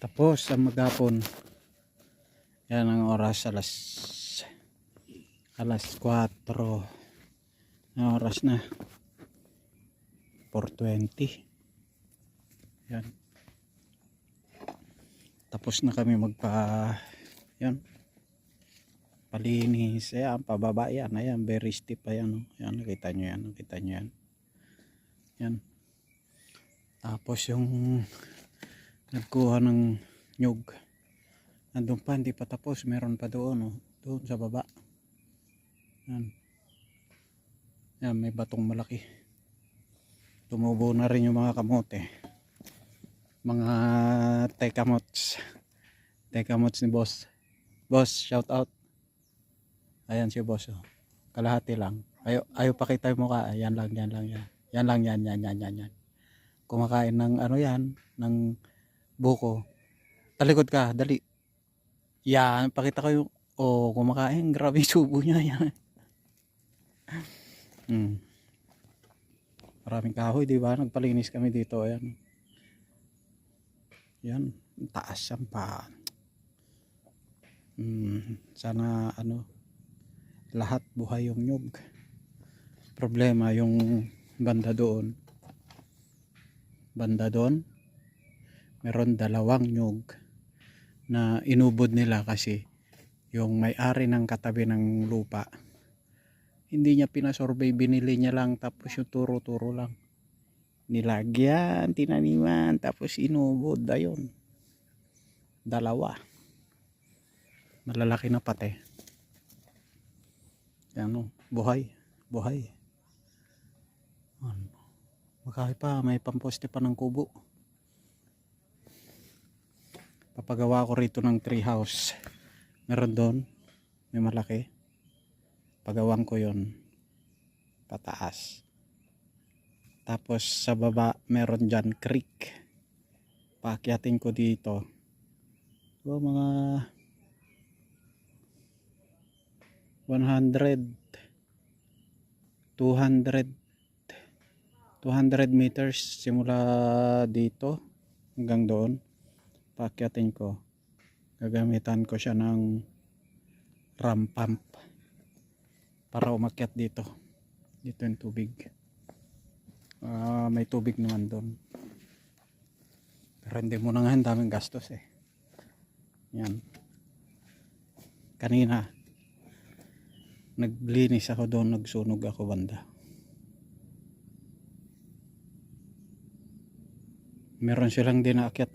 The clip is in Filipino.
Tapos ang maghapon. Yan ang oras alas alas 4. Ang oras na 4.20. Yan. Tapos na kami magpa yan. Palinis. Ayan, pababa yan. Ayan, very steep. Ayan, oh. Ayan, nakita nyo yan. Nakita nyo yan. Yan. Tapos yung nagkuha ng nyug. Nandun pa, hindi pa tapos. Meron pa doon, oh. Doon sa baba. Yan. Yan, may batong malaki. Tumubo na rin yung mga kamote. Mga tekamots. Tekamots ni boss. Boss, shout out. Ayan si boss, oh. Kalahati lang. Ayaw, ayaw pakita yung mukha. Yan lang, yan lang, yan. Yan lang, yan, yan, yan, yan. Kumakain ng ano yan, ng buko. Talikod ka, dali. Yan, pakita ko yung, oh, kumakain. Grabe subo niya, yan. hmm. Maraming kahoy, di ba? Nagpalinis kami dito, ayan. Yan, taas yan pa. Hmm, sana ano, lahat buhay yung nyug. Problema yung banda doon. Banda doon, meron dalawang nyug na inubod nila kasi yung may-ari ng katabi ng lupa hindi niya pinasurvey binili niya lang tapos yung turo-turo lang. Nilagyan, tinaniman tapos inubod ayun. Dalawa. Malalaki na pati. Yan o, buhay buhay. Ano? Makakay pa, may pamposte pa ng kubo. Papagawa ko rito ng tree house. Meron doon, may malaki. Pagawang ko yon pataas. Tapos sa baba, meron dyan creek. Paakyatin ko dito. O mga 100 200 200 meters simula dito hanggang doon paakyatin ko gagamitan ko siya ng ram pump para umakyat dito. Dito yung tubig. Ah, may tubig naman doon. Pero hindi mo na nga daming gastos eh. Yan. Kanina naglinis ako doon nagsunog ako banda. Meron silang dinaakyat